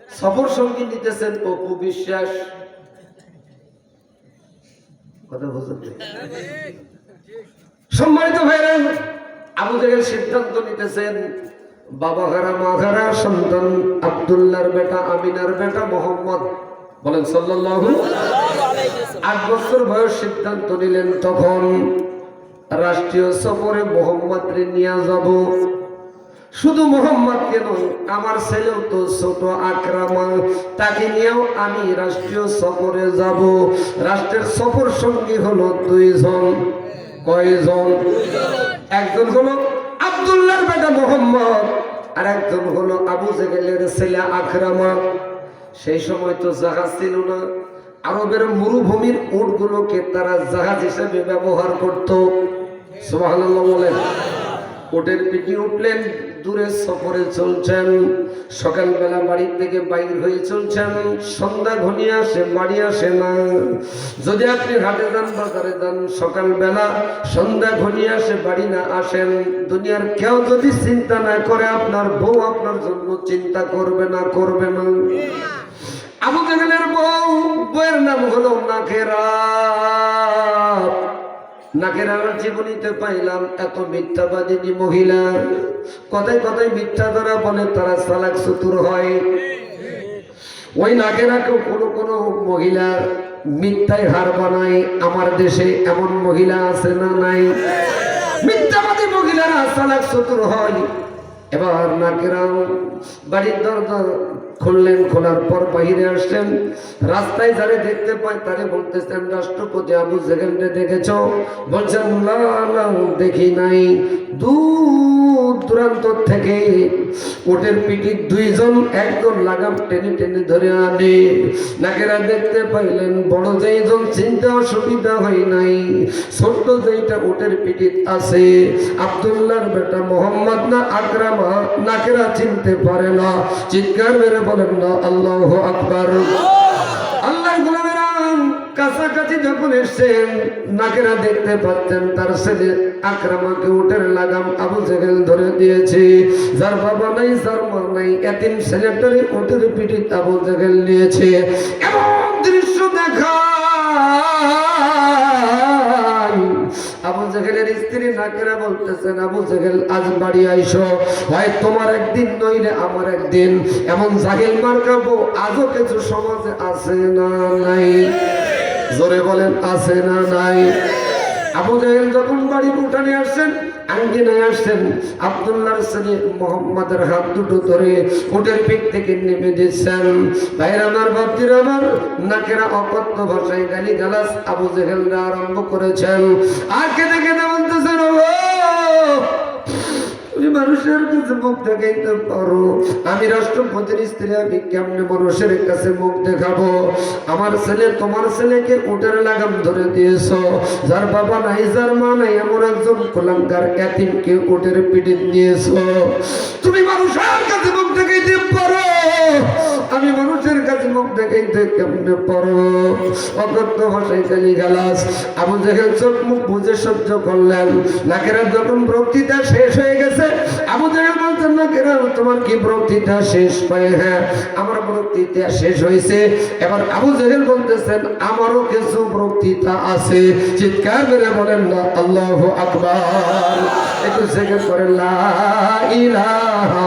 সফর সঙ্গী নিতেছেন অপু বিশ্বাস। কথা বুঝতে সম্মানিত ভাইরা জাহেল সিদ্ধান্ত নিতেছেন, বাবা হারা মা হারা সন্তান আব্দুল্লাহর বেটা, আমিনার বেটা মোহাম্মদ। বলেন সাল্লাল্লাহু আট বছর বয়স সিদ্ধান্ত নিলেন, তখন রাষ্ট্রীয় সফরে মোহাম্মদকে নিয়ে যাব। শুধু মোহাম্মদকে নয়, আমার ছেলেও তো ছোট আক্রামা। তাকে নিয়েও আমি রাষ্ট্রীয় সফরে যাব। রাষ্ট্রের সফর সঙ্গী হলো দুইজন। কয়জন? একজন হলো আব্দুল্লাহর বেটা মোহাম্মদ, আর একজন হলো আবু জেগেলের ছেলে আক্রামা। সেই সময় তো জাহাজ ছিল না। আরবের মরুভূমির উটগুলোকে তারা জাহাজ হিসেবে ব্যবহার করত। সুবহানাল্লাহ বলেন ওটের পিঠে উঠলেন দূরে সফরে চলছেন। সকালবেলা বাড়ির থেকে বাইর হয়ে চলছেন। সন্ধ্যা ঘনিয়ে আসে, বাড়ি আসে না। যদি আপনি হাটে যান, বাজারে যান, সকালবেলা সন্ধ্যা ঘনিয়ে আসে, বাড়ি না আসেন, দুনিয়ার কেউ যদি চিন্তা না করে, আপনার বউ আপনার জন্য চিন্তা করবে না করবে না। আবু জাহেলের বউ, বউয়ের নাম হলো নাকেরা। নাকের জীবনীতে পাইলাম এত মিথ্যাবাদী মহিলা। কথায় কথায় মিথ্যা ধরা বলে তারা সালাক সুতুর হয়। ওই নাকেরাকেও কোনো কোনো মহিলা মিথ্যায় হার বানায় আমার দেশে এমন মহিলা আছে না নাই? মিথ্যাবাদী মহিলারা সালাক সুতুর হয়। এবার নাকেরা বাড়ির দরজা খুললেন, খোলার পর বাহিরে আসলেন। রাস্তায় যারে দেখতে পায় তারে বলতেছেন, রাষ্ট্রপতি আবু সেকেন্ডে দেখেছ, বলছেন, না না, দেখি নাই। দূর দূরান্ত থেকে ওটের পিঠি দুইজন, একজন লাগাম টেনে টেনে ধরে আনে। নাকেরা দেখতে পাইলেন, বড় যেইজন, চিন্তা অসুবিধা হয় নাই। ছোট্ট যেইটা ওটের পিঠি আছে, আব্দুল্লাহর বেটা মোহাম্মদ না আকরামা, নাকেরা চিনতে পারে না। চিৎকার মেরে বলেন, না, আল্লাহ আকবার। কাছাকাছি যখন এসছেন, নাকেরা দেখতে পাচ্ছেন তার ছেলে আকরামাকে উঠের লাগাম আবু জেগেল ধরে দিয়েছে। যার বাবা নাই, যার মা নাই, এতিম ছেলেটারে উঠের পিঠে আবু জেগেল নিয়েছে। এমন দৃশ্য দেখা আজ বাড়ি আইসো। তোমার একদিন নইলে আমার একদিন। এমন আজও কিছু আছে না নাই? জোরে বলেন, আছে না নাই? আবু জাহেল যখন বাড়ি উঠানে আসছেন, আঙ্গিনায় আসছেন, আব্দুল্লাহর ছেলে মোহাম্মদের হাত দুটো ধরে উটের পিঠ থেকে নেমে দিচ্ছেন ভাইয়ের আমার ভাবতির আমার, নাকেরা অকথ্য ভাষায় গালি গালাস আবু জেহেলরা আরম্ভ করেছেন। আর কেঁদে কেঁদে তুমি মানুষের কাছে মুখ দেখাইতে পারো। আমি রাষ্ট্রপতির স্ত্রী, আমি কেমনে মানুষের কাছে মুখ দেখাবো? আমার ছেলে, তোমার ছেলেকে উটের লাগাম ধরে দিয়েছ। যার বাবা নাই, যার মা নাই, এমন একজন কলঙ্কার এতিমকে উটের পিঠে দিয়েছ। তুমি মানুষের কাছে দেখাইতে পারো আমি মানুষের কাছে মুখ দেখাইতে কেমনে পারো ভাষায় চালি গালাস। চোখ মুখ বুঝে সহ্য করলেন। নাকেরা যখন বক্তৃতা শেষ হয়ে গেছে নাকেরা তোমার কি বক্তৃতা শেষ পায় হ্যাঁ আমার বক্তৃতা শেষ হয়েছে। এবার আবু জেহেল বলতেছেন, আমারও কিছু বক্তৃতা আছে। চিৎকার মেরে বলেন, না, আল্লাহ আকবার। একটু সেকেন্ড করেন, লা ইলাহা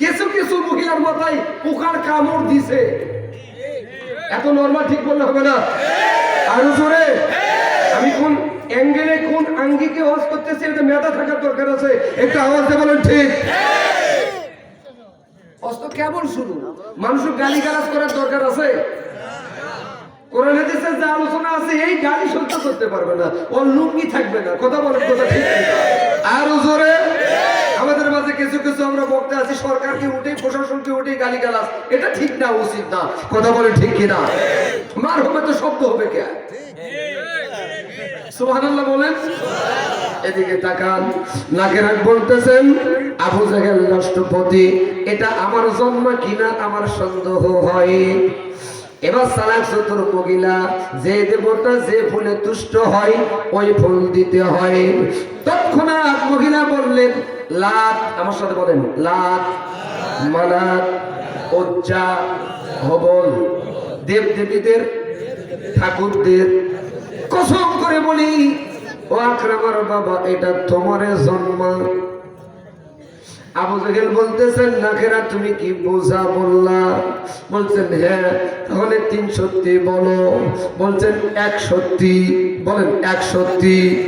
কিছু কিছু মহিলার মাথায় পোকার কামড় দিছে। এত নর্মাল ঠিক বললে হবে না? আরও জোরে আমি কোন অ্যাঙ্গেলে কোন আঙ্গিকে হজ করতেছি এটা মেধা থাকার দরকার আছে। একটু আওয়াজ দিয়ে বলেন ঠিক। অস্ত শুরু মানুষের গালি গালাজ করার দরকার আছে। কোরআন হাদিসের যে আলোচনা আছে, এই গালি সহ্য করতে পারবে না। ওর লুঙ্গি থাকবে না। কথা বলেন কথা ঠিক? আরও জোরে কিছু কিছু আমরা বক্তা আছি, সরকারকে উঠে প্রশাসনকে উঠে গালি গালাজ এটা ঠিক না, উচিত না। কথা বলে ঠিক কিনা? মার হবে তো শব্দ হবে কে? বলেন। এদিকে তাকান। বলতেছেন, আবু জাহেল রাষ্ট্রপতি, এটা আমার জন্ম কিনা? আমার সন্দেহ হয়। এবার সালাক চতুর মহিলা যে দেবতা যে ফুলে তুষ্ট হয়, ওই ফুল দিতে হয়। তৎক্ষণাৎ মহিলা বললেন, লাত, আমার সাথে বলেন, লাত মানাত ওজ্জা হবল দেব দেবীদের ঠাকুরদের, কসম করে বলি, ও আকরামার বাবা, এটা তোমারে জন্ম। আবু জাহেল বলতেছেন নাকেরা তুমি কি বোঝা বললা? বলছেন হ্যাঁ তাহলে তিন সত্যি বলো। বলছেন, এক সত্যি। বলেন, এক সত্যি।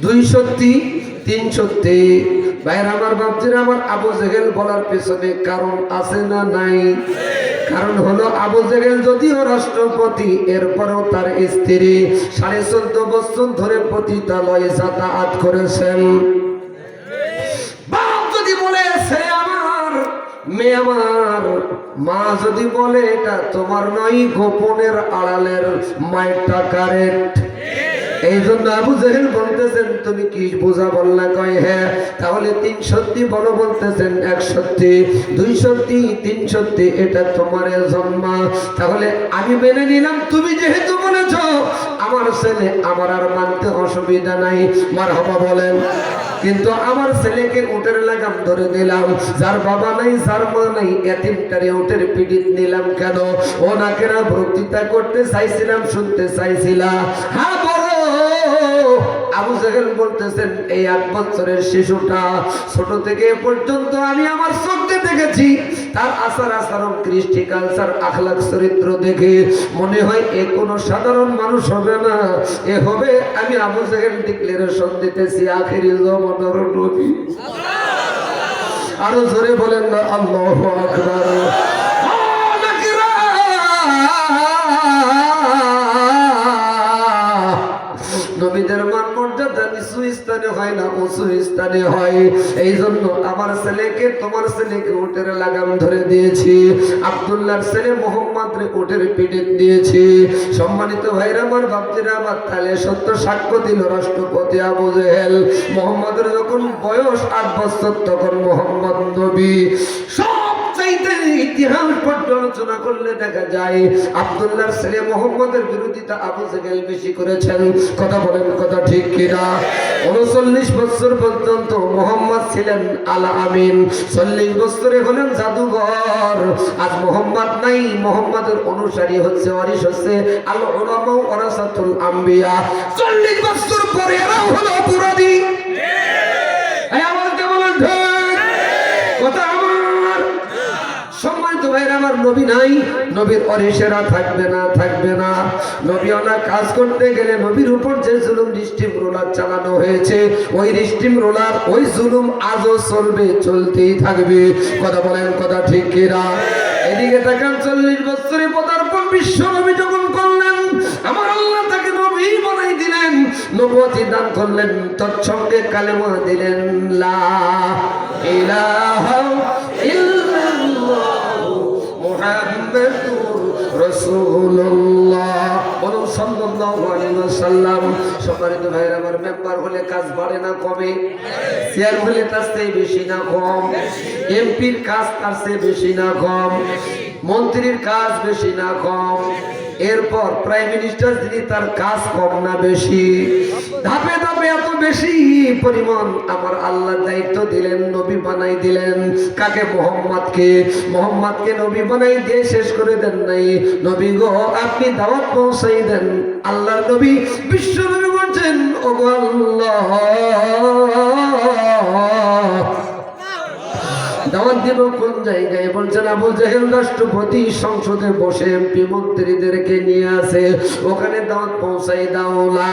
দুই সত্যি, তিন সত্যি। ভাইয়ের, আমার বাপজির, আমার আবু জেহেল বলার পেছনে কারণ আছে না নাই? কারণ হলো, আবু জেহেল যদিও রাষ্ট্রপতি, এরপরও তার স্ত্রী সাড়ে চোদ্দ বছর ধরে পতিতালয়ে যাতায়াত করেছেন। আমার মা যদি বলে, এটা তোমার নয়, গোপনের আড়ালের মায়েরটা কারেন্ট এই জন্য আবু বলতেছেন, তুমি কি বোঝা বললা? কয় হ্যাঁ তাহলে তিন সত্যি বলো, বলতেছেন, এক সত্যি, দুই সত্যি, তিন সত্যি, এটা তোমার জন্ম। তাহলে আমি মেনে নিলাম, তুমি যেহেতু বলেছ, আমার ছেলে আমার আর মানতে অসুবিধা নাই। মার হবা বলেন। কিন্তু আমার ছেলেকে উটের লাগাম ধরে দিলাম যার বাবা নাই, যার মা নাই এতিমটারে উটের পিডিত নিলাম কেন? ও নাকেরা বক্তৃতা করতে চাইছিলাম, শুনতে চাইছিলাম। হ্যাঁ আবু জাহেল বলতেছেন, এই আট বছরের শিশুটা ছোট থেকে পর্যন্ত আমি আমার চোখে দেখেছি। তার আচার আচরণ, কৃষ্টি কালচার, আখলাখ চরিত্র দেখে মনে হয় এ কোনো সাধারণ মানুষ হবে না। এ হবে আমি আবু জাহেল ডিক্লারেশন দিতেছি, আখেরি জমানার নবী। আরও জোরে বলেন না, আল্লাহ আকবার। স্থানে হয় না, উঁচু স্থানে হয়। এই জন্য আমার ছেলেকে তোমার ছেলেকে উটের লাগাম ধরে দিয়েছি। আব্দুল্লাহর ছেলে মোহাম্মদ রে উটের পিঠে দিয়েছি। সম্মানিত ভাইরা, আমার বাপজিরা, আমার তালে সত্য সাক্ষ্য দিল রাষ্ট্রপতি আবু জেহেল। মোহাম্মদের যখন বয়স আট বছর, তখন মোহাম্মদ নবী সব ইতিহাস পর্যালোচনা করলে দেখা যায় ছেলে মোহাম্মদের বিরোধিতা আবু জেহেল বেশি করেছেন। কথা বলেন, কথা ঠিক কিনা? উনচল্লিশ বছর পর্যন্ত মোহাম্মদ ছিলেন আলা আমিন চল্লিশ বছরে হলেন জাদুঘর। আজ মোহাম্মদ নাই, মোহাম্মদের অনুসারী হচ্ছে অরিস হচ্ছে আল ওরাসাতুল আম্বিয়া। চল্লিশ বছর পরে এরাও হলো অপরাধী। আমার নবী নাই, নবীর অরিসেরা থাকবে না থাকবে না। নবী অনা কাজ করতে গেলে নবীর উপর যে জুলুম রিস্টিম রোলার চালানো হয়েছে, ওই রিস্টিম রোলার ওই জুলুম আজও চলবে, চলতেই থাকবে। কথা বলেন কথা ঠিক কিনা? এদিকে তাকান চল্লিশ বছরে পদার্পণ বিশ্ব নবী যখন করলেন, আমার আল্লাহ তাকে নবী বানাই দিলেন নবতী দান করলেন, তৎসঙ্গে কালেমা দিলেন, লা ইলাহা এমপির কাজ বেশি না কম? মন্ত্রীর কাজ বেশি না কম? এরপর প্রাইম মিনিস্টার যিনি তার কাজ কম না বেশি? ধাপে বেশি পরিমাণ আমার আল্লাহ দায়িত্ব দিলেন, নবী বানাই দিলেন। কাকে? মোহাম্মদকে। মোহাম্মদকে নবী বানাই দিয়ে শেষ করে দেন নাই। নবী গো, আপনি দাওয়াত পৌঁছাই দেন। আল্লাহর নবী বিশ্ব নবী বলছেন ও আল্লাহ! দাওয়াত দিব কোন জায়গায়? বলছেন আবু জাহেল রাষ্ট্রপতি সংসদে বসে এমপি মন্ত্রীদেরকে নিয়ে আসে। ওখানে দাওয়াত পৌঁছাই দাওলা